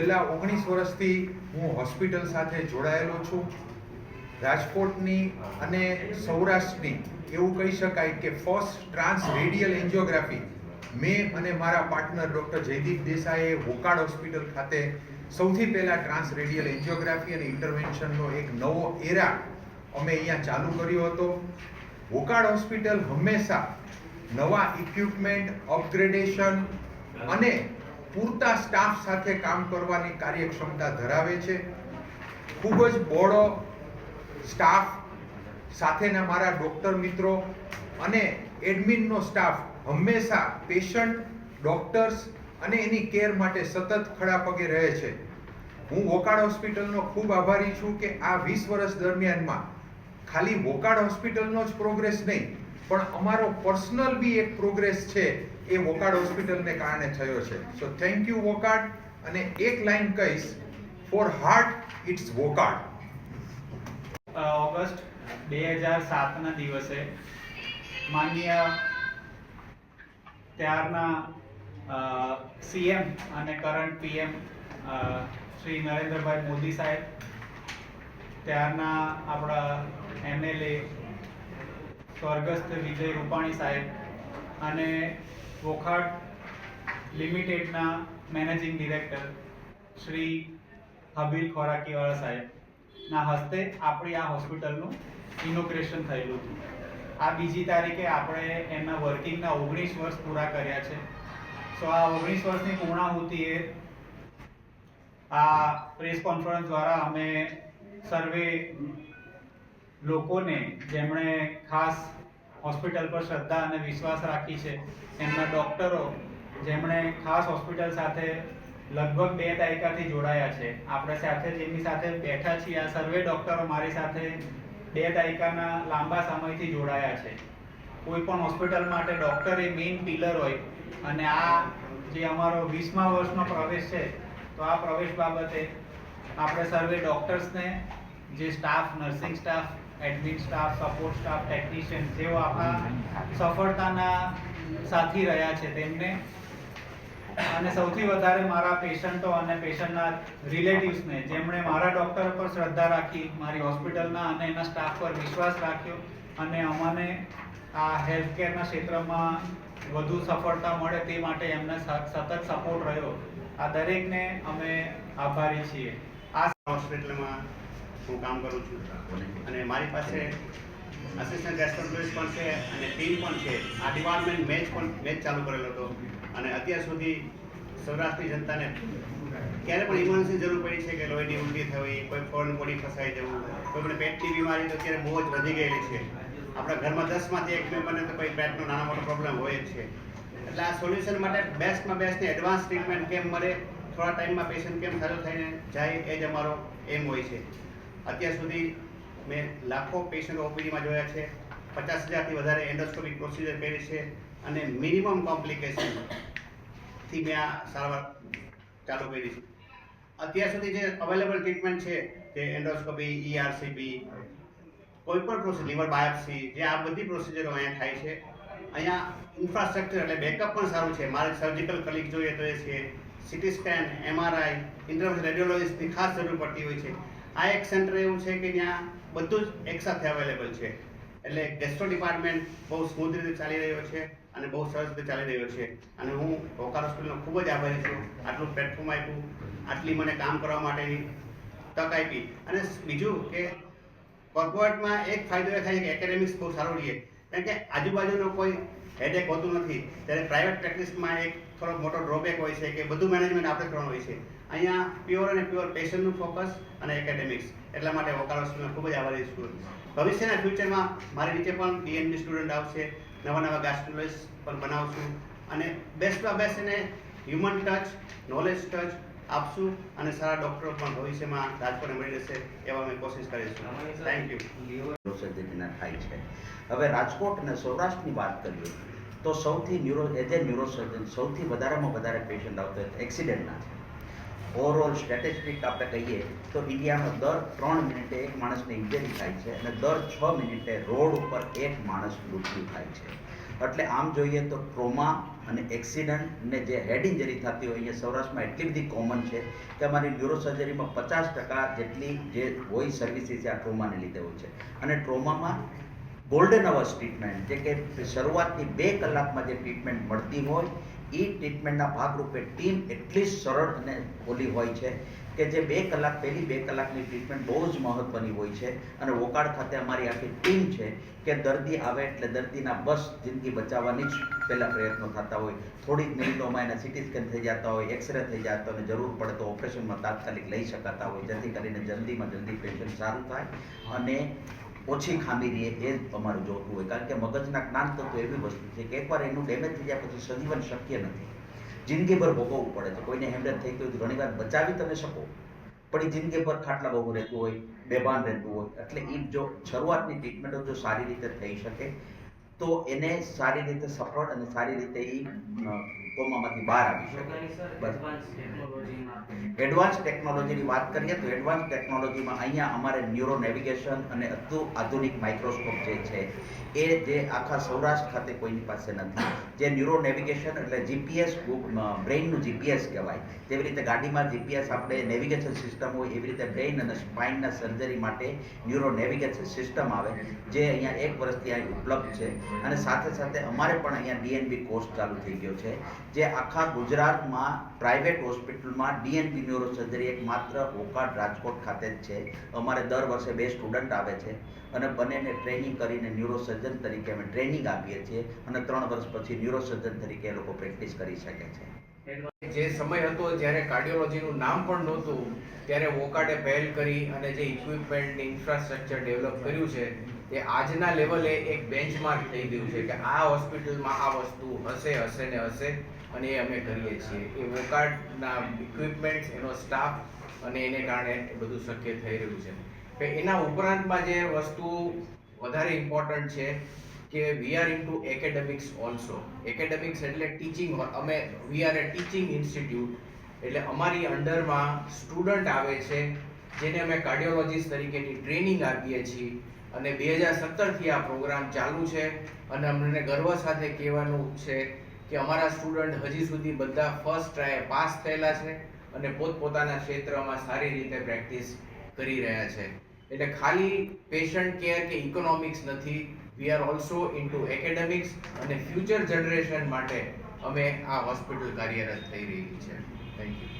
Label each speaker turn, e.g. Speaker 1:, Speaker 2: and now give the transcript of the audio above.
Speaker 1: છેલ્લા ઓગણીસ વર્ષથી હું હોસ્પિટલ સાથે જોડાયેલો છું. રાજકોટની અને સૌરાષ્ટ્રની એવું કહી શકાય કે ફર્સ્ટ ટ્રાન્સ રેડિયલ એન્જિયોગ્રાફી મેં અને મારા પાર્ટનર ડૉક્ટર જયદીપ દેસાઈએ વોકાળ હોસ્પિટલ ખાતે સૌથી પહેલાં ટ્રાન્સ રેડિયલ એન્જિયોગ્રાફી અને ઇન્ટરવેન્શનનો એક નવો એરા અમે અહીંયા ચાલુ કર્યો હતો. વોકાળ હોસ્પિટલ હંમેશા નવા ઇક્વિપમેન્ટ અપગ્રેડેશન અને પૂરતા સ્ટાફ સાથે કામ કરવાની કાર્યક્ષમતા ધરાવે છે. ખૂબ જ બોળો સ્ટાફ સાથેના મારા ડૉક્ટર મિત્રો અને એડમિનનો સ્ટાફ હંમેશા પેશન્ટ, ડૉક્ટર્સ અને એની કેર માટે સતત ખડા પગે રહે છે. હું વોકાડ હોસ્પિટલનો ખૂબ આભારી છું કે આ વીસ વર્ષ દરમિયાનમાં ખાલી વોકાડ હોસ્પિટલનો જ પ્રોગ્રેસ નહીં, પણ અમારો પર્સનલ બી એક પ્રોગ્રેસ છે એ વોકાડ હોસ્પિટલને કારણે થયો છે. સો થેન્ક યુ વોકાડ અને એક લાઈન કહીશ for heart it's Wockhardt
Speaker 2: August બે હજાર સાતના દિવસે માન્ય ત્યારના સીએમ અને કરંટ પીએમ શ્રી નરેન્દ્રભાઈ મોદી સાહેબ, ત્યારના આપણા એમએલએ સ્વર્ગસ્થ વિજય રૂપાણી સાહેબ અને વોખાડ લિમિટેડના મેનેજિંગ ડિરેક્ટર શ્રી હબીલ ખોરાકીવાળા સાહેબના હસ્તે આપણી આ હોસ્પિટલનું ઇનોગ્રેશન થયેલું હતું. આ બીજી તારીખે આપણે એમના વર્કિંગના ઓગણીસ વર્ષ પૂરા કર્યા છે. સો આ ઓગણીસ વર્ષની પૂર્ણાહુતિએ આ પ્રેસ કોન્ફરન્સ દ્વારા અમે સર્વે લોકોને જેમણે ખાસ હોસ્પિટલ પર શ્રદ્ધા અને વિશ્વાસ રાખી છે. એમના ડૉક્ટરો, જેમણે ખાસ હોસ્પિટલ સાથે લગભગ બે દાયકાથી જોડાયા છે. આપણે સાથે જેમની સાથે બેઠા છીએ. આ સર્વે ડૉક્ટરો મારી સાથે બે દાયકાના લાંબા સમયથી જોડાયા છે. કોઈ પણ હોસ્પિટલ માટે ડૉક્ટર એ મેઇન પિલર હોય અને આ જે અમારો વીસમા વર્ષનો પ્રવેશ છે, તો આ પ્રવેશ બાબતે આપણે સર્વે ડૉક્ટર્સને, જે staff, nursing staff admin staff, support staff, technician જેઓ આપણા સફળતાના સાથી રહ્યા છે તેમને. અને સૌથી વધારે મારા પેશન્ટો અને પેશન્ટના રિલેટિવ્સને, જેમણે મારા ડૉક્ટર પર શ્રદ્ધા રાખી, મારી હોસ્પિટલના અને એના સ્ટાફ પર વિશ્વાસ રાખ્યો અને અમને આ હેલ્થકેરના ક્ષેત્રમાં વધુ સફળતા મળે તે માટે એમને સતત સપોર્ટ રહ્યો. આ દરેકને અમે આભારી છીએ. આ
Speaker 3: હોસ્પિટલમાં હું કામ કરું છું. અને મારી પાસે અસિસ્ટન્ટ ગેસ્ટ્રોન્ટોલોજિસ્ટ પણ છે અને ટીમ પણ છે. આ ડિપાર્ટમેન્ટ મેચ પણ મેચ ચાલુ કરેલો હતો. અને અત્યાર સુધી સૌરાષ્ટ્રની જનતાને ક્યારે પણ ઇમરજન્સી જરૂર પડી છે કે લોહીની ઉલટી થવી કોઈ ફોરેન બોડી ફસાઈ જવું કોઈ પણ પેટની બીમારી તો અત્યારે બહુ જ વધી ગયેલી છે. આપણા ઘરમાં દસમાંથી એક મેમ્બરને તો કોઈ પેટનો નાનો મોટો પ્રોબ્લેમ હોય જ છે. એટલે આ સોલ્યુશન માટે બેસ્ટમાં બેસ્ટ એડવાન્સ ટ્રીટમેન્ટ કેમ મળે થોડા ટાઈમમાં પેશન્ટ કેમ સારો થઈને જાય એ જ અમારો એમ હોય છે. અત્યાર સુધી મેં લાખો પેશન્ટ ઓપીડીમાં જોયા છે. પચાસ હજારથી વધારે એન્ડોસ્કોપિક પ્રોસિજર કરી છે અને મિનિમમ કોમ્પ્લિકેશનથી મેં આ સારવાર ચાલુ કરી છે. અત્યાર સુધી જે અવેલેબલ ટ્રીટમેન્ટ છે તે એન્ડોસ્કોપી ઈઆરસીપી કોઈ પણ પ્રોસિજર લિવર બાયોપ્સી જે આ બધી પ્રોસિજરો અહીંયા થાય છે. અહીંયા ઇન્ફ્રાસ્ટ્રક્ચર એટલે બેકઅપ પણ સારું છે. મારે સર્જિકલ કલિક જોઈએ તો એ છે. સિટી સ્કેન એમઆરઆઈ ઇન્ટરવ્યુ રેડિયોલોજીસ્ટની ખાસ જરૂર પડતી હોય છે. આ એક સેન્ટર એવું છે કે ત્યાં બધું જ એકસાથે અવેલેબલ છે. એટલે ગેસ્ટ્રો ડિપાર્ટમેન્ટ બહુ સ્મૂથ રીતે ચાલી રહ્યો છે અને બહુ સરસ રીતે ચાલી રહ્યો છે. અને હું હોકાર હોસ્પિટલનો ખૂબ જ આભારી છું. આટલું પ્લેટફોર્મ આપ્યું, આટલી મને કામ કરવા માટેની તક આપી. અને બીજું કે કોર્પોરેટમાં એક ફાયદો એ થાય કે એકેડેમિક્સ બહુ સારું રહીએ કારણ કે આજુબાજુનો કોઈ હેડેક હોતું નથી. ત્યારે પ્રાઇવેટ પ્રેક્ટિસમાં એક થોડો મોટો ડ્રોબેક હોય છે કે બધું મેનેજમેન્ટ આપણે કરવાનું હોય છે. અહીંયા પ્યોર અને પ્યોર પેશન્ટનું ફોકસ અને એકેડેમિક્સ એટલા માટે વોકાર હોસ્પિટલનો ખૂબ જ આભારી છું ભવિષ્યના ફ્યુચરમાં મારી નીચે પણ ડીએનબી સ્ટુડન્ટ આવશે, નવા નવા ગાસ્ટ્રોલોજીસ્ટ પણ બનાવશું અને બેસ્ટમાં બેસ્ટ એને હ્યુમન ટચ નોલેજ ટચ આપશું અને સારા ડૉક્ટરો પણ ભવિષ્યમાં રાજકોટને મળી રહેશે એવા અમે કોશિશ કરીશું. થેન્ક યુ
Speaker 4: થાય છે. હવે રાજકોટ અને સૌરાષ્ટ્રની વાત કરીએ તો સૌથી ન્યુરો એઝ એ ન્યુરોસર્જન સૌથી વધારેમાં વધારે પેશન્ટ આવતા એક્સિડન્ટના ઓવરઓલ સ્ટેટિસ્ટિક આપણે કહીએ તો ઇન્ડિયામાં દર ત્રણ મિનિટે એક માણસને ઇન્જરી થાય છે અને દર છ મિનિટે રોડ ઉપર એક માણસ મૃત્યુ થાય છે. એટલે આમ જોઈએ તો ટ્રોમા અને એક્સિડન્ટ ને જે હેડ ઇન્જરી થતી હોય એ સૌરાષ્ટ્રમાં એટલી બધી કોમન છે કે અમારી ન્યુરોસર્જરીમાં પચાસ ટકા જેટલી જે હોય સર્વિસીસ આ ટ્રોમાને લીધે હોય છે. અને ટ્રોમામાં ગોલ્ડન અવર્સ ટ્રીટમેન્ટ જે કે શરૂઆતની બે કલાકમાં જે ટ્રીટમેન્ટ મળતી હોય એ ટ્રીટમેન્ટના ભાગરૂપે ટીમ એટલી સરળ અને ઓલી હોય છે કે જે બે કલાક પહેલી બે કલાકની ટ્રીટમેન્ટ બહુ જ મહત્ત્વની હોય છે. અને વોકાડ ખાતે અમારી આખી ટીમ છે કે દર્દી આવે એટલે દર્દીના બસ જિંદગી બચાવવાની જ પહેલાં પ્રયત્નો થતા હોય. થોડીક મિનિટોમાં એના સિટી સ્કેન થઈ જતા હોય એક્સરે થઈ જતા હોય અને જરૂર પડે તો ઓપરેશનમાં તાત્કાલિક લઈ શકાતા હોય, જેથી કરીને જલ્દીમાં જલ્દી પેશન્ટ સારું થાય અને ઓછી ખામી રહે એ જ અમારું જોતું હોય. કારણ કે મગજના જ્ઞાન તત્વ એવી વસ્તુ છે કે એકવાર એનું ડેમેજ થઈ જાય પછી સજીવન શક્ય નથી. જિંદગીભર ભોગવવું પડે છે. કોઈને હેમરેજ થઈ ગયું ઘણી વાર બચાવી તમે શકો. પણ એ જિંદગીભર ખાટલા બહુ રહેતું હોય, બેભાન રહેતું હોય, એટલે એ જો શરૂઆતની ટ્રીટમેન્ટો જો સારી રીતે થઈ શકે, તો એને સારી રીતે સફળ અને સારી રીતે એ કોમામાંથી બહાર આવી શકે. એડવાન્સ ટેકનોલોજીની વાત કરીએ તો એડવાન્સ ટેકનોલોજીમાં અહીંયા અમારે ન્યુરો નેવિગેશન અને અતુ આધુનિક માઇક્રોસ્કોપ જે છે એ જે આખા સૌરાષ્ટ્ર ખાતે કોઈની પાસે નથી. જે ન્યુરો નેવિગેશન એટલે જીપીએસ બ્રેઇનનું જીપીએસ કહેવાય. તેવી રીતે ગાડીમાં જીપીએસ આપણે નેવિગેશન સિસ્ટમ હોય એવી રીતે બ્રેઇન અને સ્પાઇનના સર્જરી માટે ન્યુરો નેવિગેશન સિસ્ટમ આવે જે અહીંયા એક વર્ષથી અહીં ઉપલબ્ધ છે. અને સાથે સાથે અમારે પણ અહીંયા ડીએનબી કોર્સ ચાલુ થઈ ગયો છે. જે આખા ગુજરાતમાં પ્રાઇવેટ હોસ્પિટલમાં ડીએનપી ન્યુરોસર્જરી એક માત્ર ઓકાડ રાજકોટ ખાતે જ છે. અમારે દર વર્ષે બે સ્ટુડન્ટ આવે છે અને બંનેને ટ્રેનિંગ કરીને ન્યુરોસર્જન તરીકે અમે ટ્રેનિંગ આપીએ છીએ અને ત્રણ વર્ષ પછી ન્યુરોસર્જન તરીકે એ લોકો પ્રેક્ટિસ કરી શકે છે.
Speaker 5: જે સમય હતો જ્યારે કાર્ડિયોલોજીનું નામ પણ નહોતું, ત્યારે વોકાડે પહેલ કરી અને જે ઇક્વિપમેન્ટ ઇન્ફ્રાસ્ટ્રક્ચર ડેવલપ કર્યું છે, એ આજના લેવલે એક બેન્ચમાર્ક થઈ ગયું છે કે આ હોસ્પિટલમાં આ વસ્તુ હશે હશે ને હશે. અને એ અમે કરીએ છીએ. એ વોકાર્ડના ઇક્વિપમેન્ટ એનો સ્ટાફ અને એને કારણે બધું શક્ય થઈ રહ્યું છે. એના ઉપરાંતમાં જે વસ્તુ વધારે ઇમ્પોર્ટન્ટ છે કે we are into academics also academics એટલે ટીચિંગ અમે we are a teaching institute એટલે અમારી અંડરમાં સ્ટુડન્ટ આવે છે, જેને અમે કાર્ડિયોલોજીસ્ટ તરીકેની ટ્રેનિંગ આપીએ છીએ. અને બે હજાર સત્તરથી આ પ્રોગ્રામ ચાલુ છે અને અમને ગર્વ સાથે કહેવાનું છે કે અમારા સ્ટુડન્ટ હજી સુધી બધા ફર્સ્ટ ટ્રાય પાસ થયેલા છે અને પોતપોતાના ક્ષેત્રમાં સારી રીતે પ્રેક્ટિસ કરી રહ્યા છે. એટલે ખાલી પેશન્ટ કેર કે ઇકોનોમિક્સ નથી we are also into academics અને ફ્યુચર જનરેશન માટે અમે આ હોસ્પિટલ કાર્યરત થઈ રહી છે. Thank you